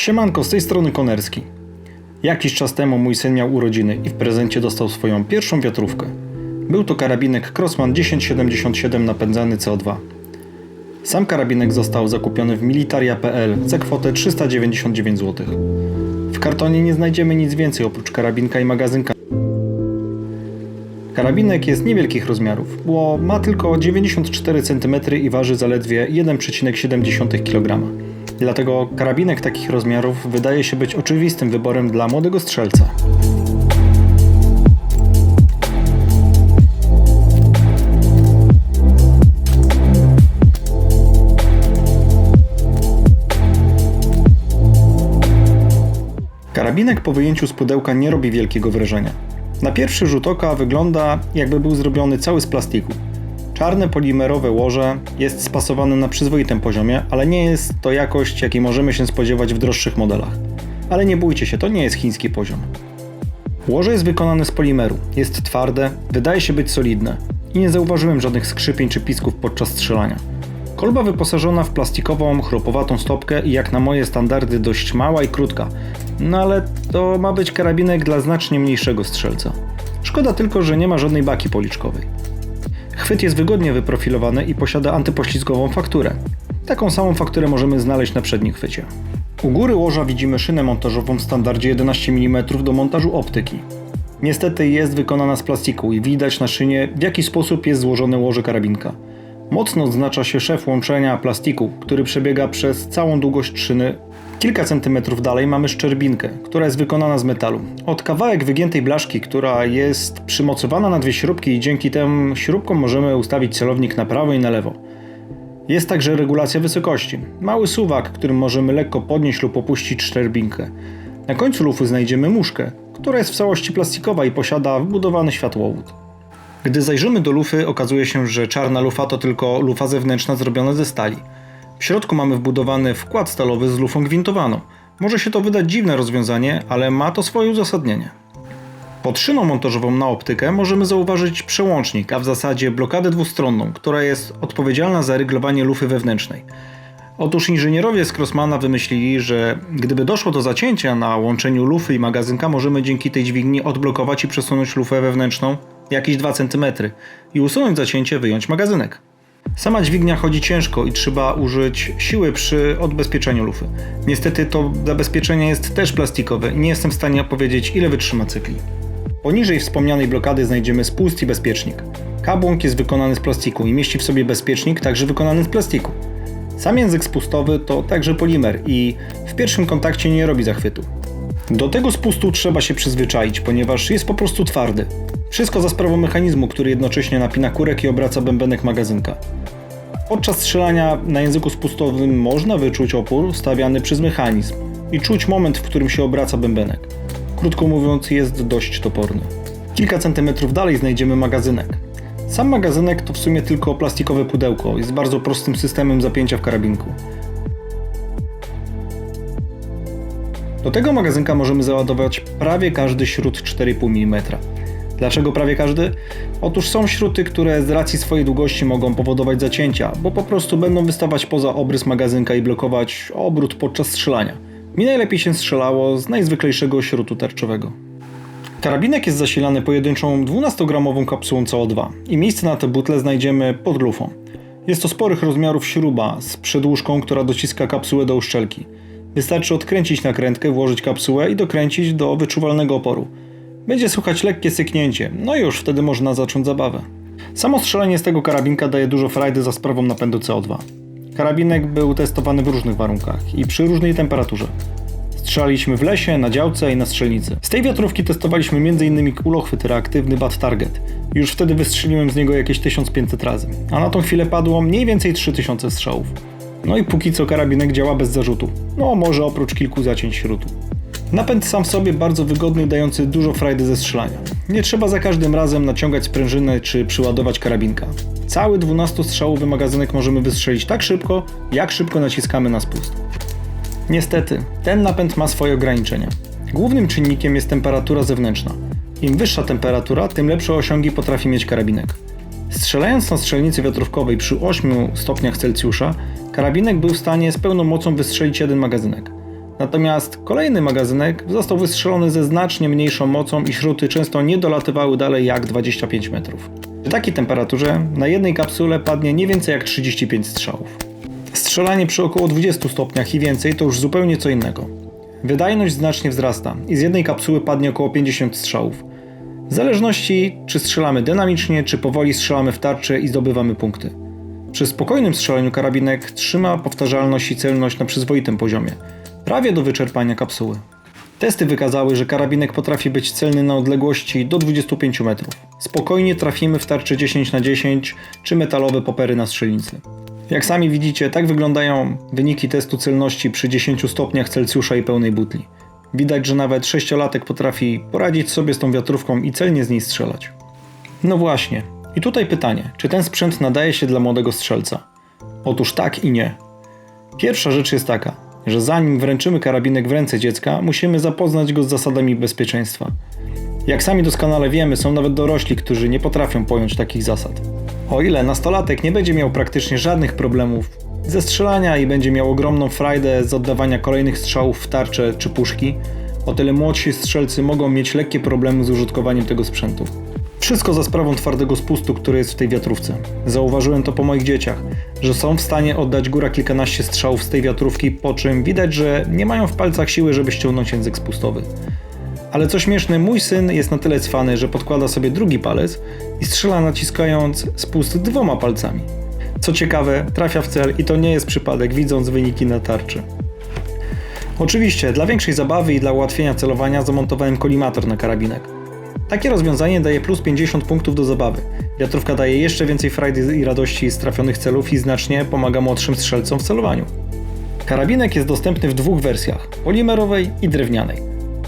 Siemanko, z tej strony Konerski. Jakiś czas temu mój syn miał urodziny i w prezencie dostał swoją pierwszą wiatrówkę. Był to karabinek Crossman 1077 napędzany CO2. Sam karabinek został zakupiony w militaria.pl za kwotę 399 zł. W kartonie nie znajdziemy nic więcej oprócz karabinka i magazynka. Karabinek jest niewielkich rozmiarów, bo ma tylko 94 cm i waży zaledwie 1,7 kg. Dlatego karabinek takich rozmiarów wydaje się być oczywistym wyborem dla młodego strzelca. Karabinek po wyjęciu z pudełka nie robi wielkiego wrażenia. Na pierwszy rzut oka wygląda jakby był zrobiony cały z plastiku. Czarne polimerowe łoże jest spasowane na przyzwoitym poziomie, ale nie jest to jakość, jakiej możemy się spodziewać w droższych modelach. Ale nie bójcie się, to nie jest chiński poziom. Łoże jest wykonane z polimeru, jest twarde, wydaje się być solidne i nie zauważyłem żadnych skrzypień czy pisków podczas strzelania. Kolba wyposażona w plastikową, chropowatą stopkę i jak na moje standardy dość mała i krótka. No ale to ma być karabinek dla znacznie mniejszego strzelca. Szkoda tylko, że nie ma żadnej baki policzkowej. Chwyt jest wygodnie wyprofilowany i posiada antypoślizgową fakturę. Taką samą fakturę możemy znaleźć na przednim chwycie. U góry łoża widzimy szynę montażową w standardzie 11 mm do montażu optyki. Niestety jest wykonana z plastiku i widać na szynie w jaki sposób jest złożone łoże karabinka. Mocno odznacza się szef łączenia plastiku, który przebiega przez całą długość szyny. Kilka centymetrów dalej mamy szczerbinkę, która jest wykonana z metalu. Od kawałek wygiętej blaszki, która jest przymocowana na dwie śrubki i dzięki tym śrubkom możemy ustawić celownik na prawo i na lewo. Jest także regulacja wysokości. Mały suwak, którym możemy lekko podnieść lub opuścić szczerbinkę. Na końcu lufy znajdziemy muszkę, która jest w całości plastikowa i posiada wbudowany światłowód. Gdy zajrzymy do lufy, okazuje się, że czarna lufa to tylko lufa zewnętrzna zrobiona ze stali. W środku mamy wbudowany wkład stalowy z lufą gwintowaną. Może się to wydać dziwne rozwiązanie, ale ma to swoje uzasadnienie. Pod szyną montażową na optykę możemy zauważyć przełącznik, a w zasadzie blokadę dwustronną, która jest odpowiedzialna za ryglowanie lufy wewnętrznej. Otóż inżynierowie z Crossmana wymyślili, że gdyby doszło do zacięcia na łączeniu lufy i magazynka, możemy dzięki tej dźwigni odblokować i przesunąć lufę wewnętrzną jakieś 2 cm i usunąć zacięcie, wyjąć magazynek. Sama dźwignia chodzi ciężko i trzeba użyć siły przy odbezpieczeniu lufy. Niestety to zabezpieczenie jest też plastikowe i nie jestem w stanie powiedzieć ile wytrzyma cykli. Poniżej wspomnianej blokady znajdziemy spust i bezpiecznik. Kabłąk jest wykonany z plastiku i mieści w sobie bezpiecznik także wykonany z plastiku. Sam język spustowy to także polimer i w pierwszym kontakcie nie robi zachwytu. Do tego spustu trzeba się przyzwyczaić, ponieważ jest po prostu twardy. Wszystko za sprawą mechanizmu, który jednocześnie napina kurek i obraca bębenek magazynka. Podczas strzelania na języku spustowym można wyczuć opór stawiany przez mechanizm i czuć moment, w którym się obraca bębenek. Krótko mówiąc, jest dość toporny. Kilka centymetrów dalej znajdziemy magazynek. Sam magazynek to w sumie tylko plastikowe pudełko z bardzo prostym systemem zapięcia w karabinku. Do tego magazynka możemy załadować prawie każdy śrut 4,5 mm. Dlaczego prawie każdy? Otóż są śruty, które z racji swojej długości mogą powodować zacięcia, bo po prostu będą wystawać poza obrys magazynka i blokować obrót podczas strzelania. Mi najlepiej się strzelało z najzwyklejszego śrutu tarczowego. Karabinek jest zasilany pojedynczą 12-gramową kapsułą CO2 i miejsce na tę butlę znajdziemy pod lufą. Jest to sporych rozmiarów śruba z przedłużką, która dociska kapsułę do uszczelki. Wystarczy odkręcić nakrętkę, włożyć kapsułę i dokręcić do wyczuwalnego oporu. Będzie słychać lekkie syknięcie, no i już wtedy można zacząć zabawę. Samo strzelanie z tego karabinka daje dużo frajdy za sprawą napędu CO2. Karabinek był testowany w różnych warunkach i przy różnej temperaturze. Strzelaliśmy w lesie, na działce i na strzelnicy. Z tej wiatrówki testowaliśmy m.in. kulochwyt reaktywny Bat Target. Już wtedy wystrzeliłem z niego jakieś 1500 razy, a na tą chwilę padło mniej więcej 3000 strzałów. No i póki co karabinek działa bez zarzutu. No może oprócz kilku zacięć śrutu. Napęd sam w sobie bardzo wygodny, dający dużo frajdy ze strzelania. Nie trzeba za każdym razem naciągać sprężynę czy przyładować karabinka. Cały 12-strzałowy magazynek możemy wystrzelić tak szybko, jak szybko naciskamy na spust. Niestety, ten napęd ma swoje ograniczenia. Głównym czynnikiem jest temperatura zewnętrzna. Im wyższa temperatura, tym lepsze osiągi potrafi mieć karabinek. Strzelając na strzelnicy wiatrówkowej przy 8 stopniach Celsjusza, karabinek był w stanie z pełną mocą wystrzelić jeden magazynek. Natomiast kolejny magazynek został wystrzelony ze znacznie mniejszą mocą i śruty często nie dolatywały dalej jak 25 metrów. Przy takiej temperaturze na jednej kapsule padnie nie więcej jak 35 strzałów. Strzelanie przy około 20 stopniach i więcej to już zupełnie co innego. Wydajność znacznie wzrasta i z jednej kapsuły padnie około 50 strzałów. W zależności czy strzelamy dynamicznie, czy powoli strzelamy w tarczę i zdobywamy punkty. Przy spokojnym strzelaniu karabinek trzyma powtarzalność i celność na przyzwoitym poziomie, prawie do wyczerpania kapsuły. Testy wykazały, że karabinek potrafi być celny na odległości do 25 metrów. Spokojnie trafimy w tarcze 10 na 10 czy metalowe popery na strzelnicy. Jak sami widzicie, tak wyglądają wyniki testu celności przy 10 stopniach Celsjusza i pełnej butli. Widać, że nawet sześciolatek potrafi poradzić sobie z tą wiatrówką i celnie z niej strzelać. No właśnie. I tutaj pytanie, czy ten sprzęt nadaje się dla młodego strzelca? Otóż tak i nie. Pierwsza rzecz jest taka, że zanim wręczymy karabinek w ręce dziecka, musimy zapoznać go z zasadami bezpieczeństwa. Jak sami doskonale wiemy, są nawet dorośli, którzy nie potrafią pojąć takich zasad. O ile nastolatek nie będzie miał praktycznie żadnych problemów ze strzelania i będzie miał ogromną frajdę z oddawania kolejnych strzałów w tarcze czy puszki, o tyle młodsi strzelcy mogą mieć lekkie problemy z użytkowaniem tego sprzętu. Wszystko za sprawą twardego spustu, który jest w tej wiatrówce. Zauważyłem to po moich dzieciach, że są w stanie oddać góra kilkanaście strzałów z tej wiatrówki, po czym widać, że nie mają w palcach siły, żeby ściągnąć język spustowy. Ale co śmieszne, mój syn jest na tyle cwany, że podkłada sobie drugi palec i strzela naciskając spust dwoma palcami. Co ciekawe, trafia w cel i to nie jest przypadek, widząc wyniki na tarczy. Oczywiście, dla większej zabawy i dla ułatwienia celowania zamontowałem kolimator na karabinek. Takie rozwiązanie daje plus 50 punktów do zabawy. Wiatrówka daje jeszcze więcej frajdy i radości z trafionych celów i znacznie pomaga młodszym strzelcom w celowaniu. Karabinek jest dostępny w dwóch wersjach: polimerowej i drewnianej.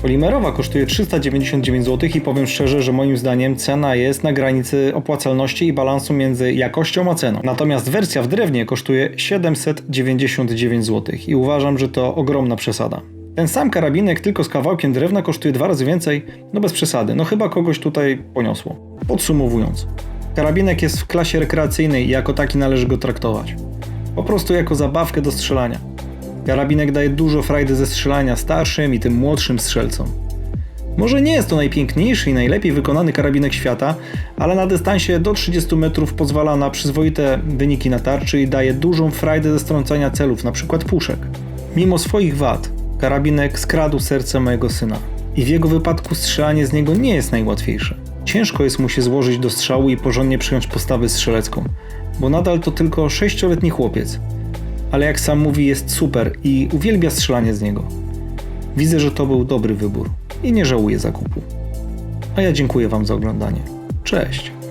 Polimerowa kosztuje 399 zł i powiem szczerze, że moim zdaniem cena jest na granicy opłacalności i balansu między jakością a ceną. Natomiast wersja w drewnie kosztuje 799 zł i uważam, że to ogromna przesada. Ten sam karabinek tylko z kawałkiem drewna kosztuje dwa razy więcej, no bez przesady, no chyba kogoś tutaj poniosło. Podsumowując, karabinek jest w klasie rekreacyjnej i jako taki należy go traktować. Po prostu jako zabawkę do strzelania. Karabinek daje dużo frajdy ze strzelania starszym i tym młodszym strzelcom. Może nie jest to najpiękniejszy i najlepiej wykonany karabinek świata, ale na dystansie do 30 metrów pozwala na przyzwoite wyniki na tarczy i daje dużą frajdę ze strącania celów, np. puszek. Mimo swoich wad, karabinek skradł serce mojego syna. I w jego wypadku strzelanie z niego nie jest najłatwiejsze. Ciężko jest mu się złożyć do strzału i porządnie przyjąć postawę strzelecką, bo nadal to tylko 6-letni chłopiec. Ale jak sam mówi, jest super i uwielbia strzelanie z niego. Widzę, że to był dobry wybór i nie żałuję zakupu. A ja dziękuję Wam za oglądanie. Cześć!